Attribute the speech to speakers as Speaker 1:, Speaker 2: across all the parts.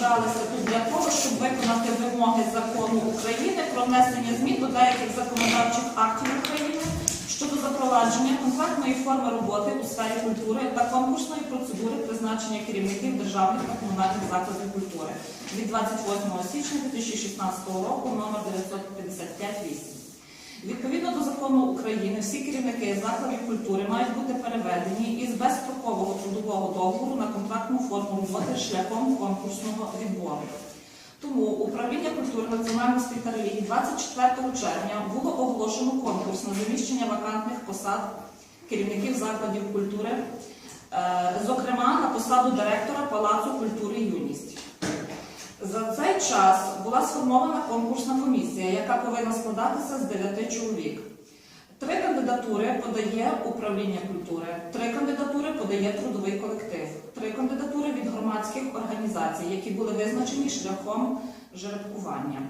Speaker 1: зібралися тут для того, щоб виконати вимоги закону України про внесення змін до деяких законодавчих актів України щодо запровадження контрактної форми роботи у сфері культури та конкурсної процедури призначення керівників державних та комунальних закладів культури від 28 січня 2016 року номер 955 Відповідно до закону України, всі керівники закладів культури мають бути переведені із безстрокового трудового договору на контрактну форму роботи шляхом конкурсного відбору. Тому управління культури національності та 24 червня було оголошено конкурс на заміщення вакантних посад керівників закладів культури, е, зокрема на посаду директора Палацу культури Юність. За цей час була сформована конкурсна комісія, яка повинна складатися з 9 чоловік. Три кандидатури подає управління культури, три кандидатури подає трудовий колектив, три кандидатури від громадських організацій, які були визначені шляхом жеребкування.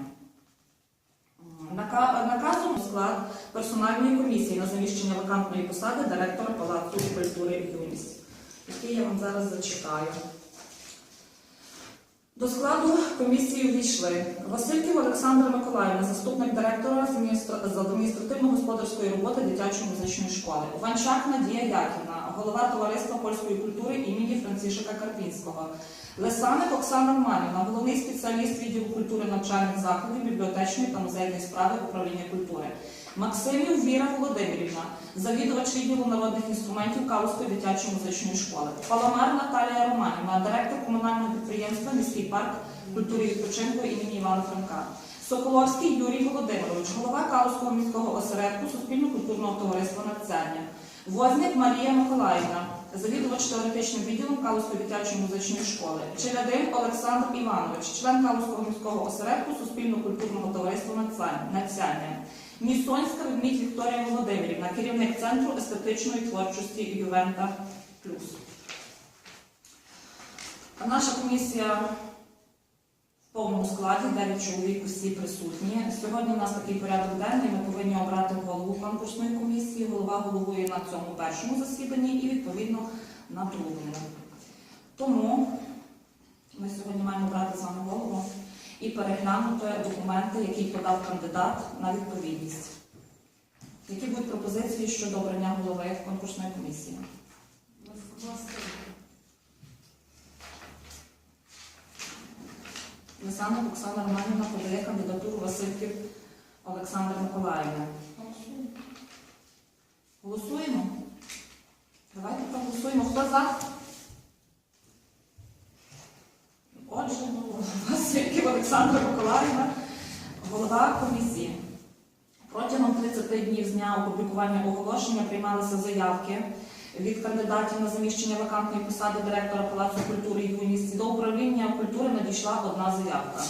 Speaker 1: Наказом склад персональної комісії на заміщення вакантної посади директора Палацу культури і «Юність», який я вам зараз зачитаю. До складу комісії увійшли Васильків Олександра Миколаївна, заступник директора з адміністративно-господарської роботи дитячої музичної школи. Ванчак Надія Яківна, голова товариства польської культури імені Францишека Карпінського. Лесаник Оксана Романівна, головний спеціаліст відділу культури навчальних закладів, бібліотечної та музейної справи управління культури. Максимів Віра Володимирівна, завідувач відділу народних інструментів Калузької дитячої музичної школи. Паламар Наталія Романівна, директор комунального підприємства Міський парк культури і відпочинку імені Івана Франка. Соколовський Юрій Володимирович, голова Калузького міського осередку Суспільно-культурного товариства «Надцяння». Возник Марія Миколаївна, завідувач теоретичним відділом Калузької дитячої музичної школи. Челядин Олександр Іванович, член Калузького міського осередку Суспільно-культурного товариства «Надцяння». «Надцяння». Місонська Ведмідь Вікторія Володимирівна, керівник центру естетичної творчості Ювента Плюс. Наша комісія в повному складі, 9 чоловік усі присутні. Сьогодні у нас такий порядок денний. Ми повинні обрати голову конкурсної комісії. Голова головує на цьому першому засіданні і відповідно на другому. Тому ми сьогодні маємо обрати вами голову і переглянути документи, які подав кандидат на відповідність. Які будуть пропозиції щодо обрання голови конкурсної комісії? Лисанок Оксана Романівна подає кандидатуру Васильків Олександра Миколаївна. Голосуємо? Давайте проголосуємо. Хто за? Отже, ну, Васильків Олександра Миколаївна, голова комісії. Протягом 30 днів з дня опублікування оголошення приймалися заявки від кандидатів на заміщення вакантної посади директора Палацу культури і юності. До управління культури надійшла одна заявка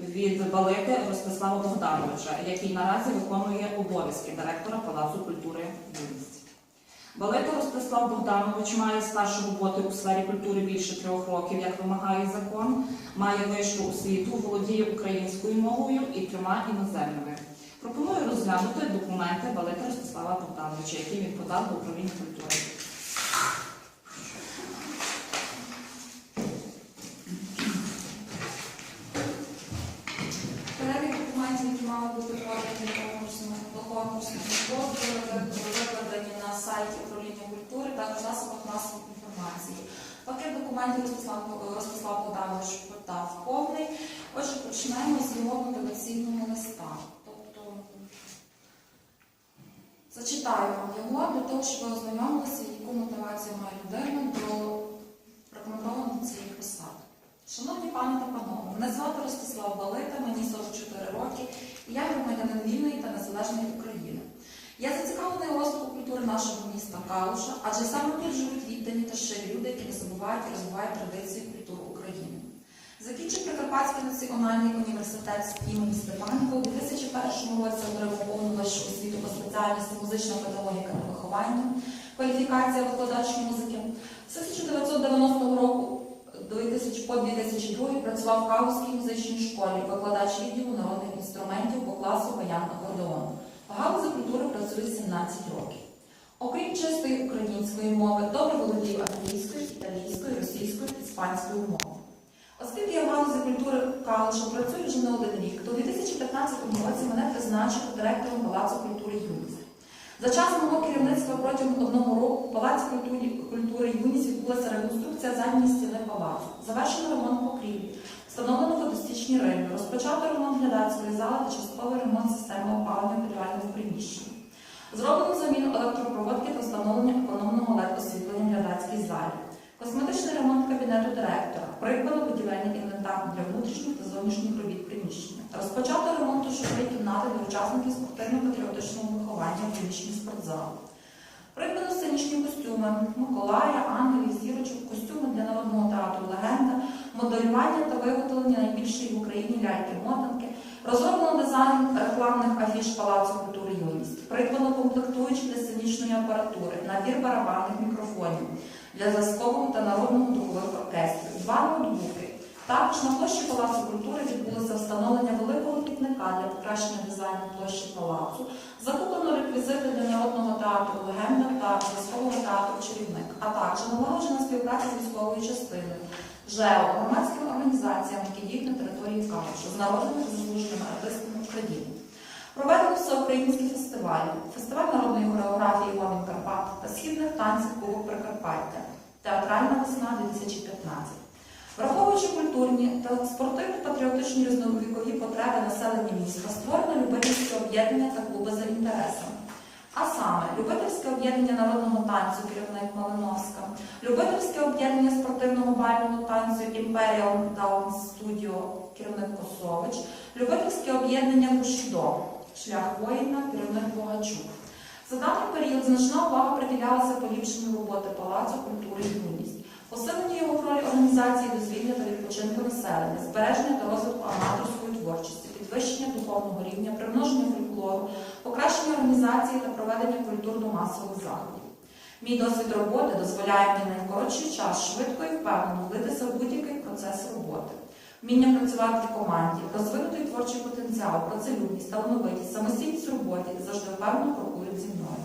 Speaker 1: від Балити Ростислава Богдановича, який наразі виконує обов'язки директора Палацу культури і юності. Балета Ростислав Богданович має стаж роботи у сфері культури більше трьох років, як вимагає закон, має вищу освіту, володіє українською мовою і трьома іноземними. Пропоную розглянути документи Балета Ростислава Богдановича, які він подав до управління культури.
Speaker 2: Перелік документів, які мали бути подані до конкурсного збору, викладені на сайті управління культури та в засобах масової інформації. Пакет документів Ростислав, Ростислав Богданович подав повний. Отже, починаємо з його мотиваційного листа. Зачитаю вам його для того, щоб ви ознайомилися, яку мотивацію має людина до рекомендованих цієї посади. Шановні пани та панове, мене звати Ростислав Балита, мені 44 роки, і я громадянин вільної та незалежної України. Я зацікавлений розвитку культури нашого міста Калуша, адже саме тут живуть віддані та щирі люди, які не забувають і розвивають традиції культури України. Закінчив Прикарпатський національний університет імені Степаника у 2001 році отримав повну вищу освіту по спеціальності музична педагогіка та виховання, кваліфікація викладач музики. З 1990 року до 2000 по 2002 працював в Калузькій музичній школі, викладач відділу народних інструментів по класу баян акордеон. В галузі культури працює 17 років. Окрім чистої української мови, добре володів англійською, італійською, російською, іспанською мовою. Оскільки я в галузі Калиша працюю вже не один рік. То у 2015 році мене призначили директором Палацу культури юності. За час мого керівництва протягом одного року в Палаці культури, і відбулася реконструкція задньої стіни палацу. Завершено ремонт покрівлі, встановлено водостічні рейни, розпочато ремонт глядацької зали та частковий ремонт системи опалення підвального приміщення. Зроблено заміну електропроводки та встановлення економного LED-освітлення в глядацькій залі. Косметичний ремонт кабінету директора, придбано будівельний інвентар для внутрішніх та зовнішніх робіт приміщення. Розпочато ремонт душової кімнати для учасників спортивно-патріотичного виховання в приміщенні спортзалу. Придбано сценічні костюми Миколая, ангелів, зірочок, костюми для народного театру Легенда, моделювання та виготовлення найбільшої в Україні ляльки-мотанки, розроблено дизайн рекламних афіш Палацу культури юність, придбано комплектуючі для сценічної апаратури, набір барабанних мікрофонів для зв'язкового та народного духових оркестрів, два ноутбуки. Також на площі Палацу культури відбулося встановлення великого квітника для покращення дизайну площі палацу, закуплено реквізити для народного театру Легенда та зв'язкового театру Чарівник, а також налагоджена співпраця з військовою частиною, ЖЕО, громадськими організаціями, які діють на території Калушу, з народними заслуженими артистами України. Проведено всеукраїнські фестивалі, фестиваль народної хореографії Гомін Карпат та східних танців Кубок Прикарпаття, театральна весна 2015. Враховуючи культурні та спортивно-патріотичні різновікові потреби населення міста, створено любительське об'єднання та клуби за інтересами. А саме любительське об'єднання народного танцю керівник Малиновська, любительське об'єднання спортивного бального танцю Imperial Dance Studio керівник Косович, любительське об'єднання Бушідо, шлях воїна, керівник Богачук. За даний період значна увага приділялася поліпшенню роботи Палацу культури і юність, посиленню його ролі організації дозвілля та відпочинку населення, збереження та розвитку аматорської творчості, підвищення духовного рівня, примноження фольклору, покращення організації та проведення культурно-масових заходів. Мій досвід роботи дозволяє мені на найкоротший час швидко і впевнено влитися в будь-який процес роботи. Вміння працювати в команді, розвинутий творчий потенціал, працелюбність, талановитість, самостійність в завжди впевнено крокують зі мною.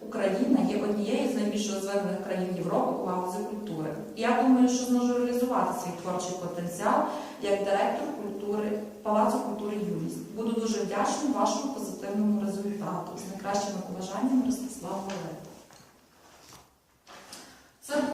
Speaker 2: Україна є однією з найбільш розвинених країн Європи у галузі культури. І я думаю, що зможу реалізувати свій творчий потенціал як директор культури Палацу культури юність. Буду дуже вдячна вашому позитивному результату. З найкращими побажаннями Ростислав Валерій.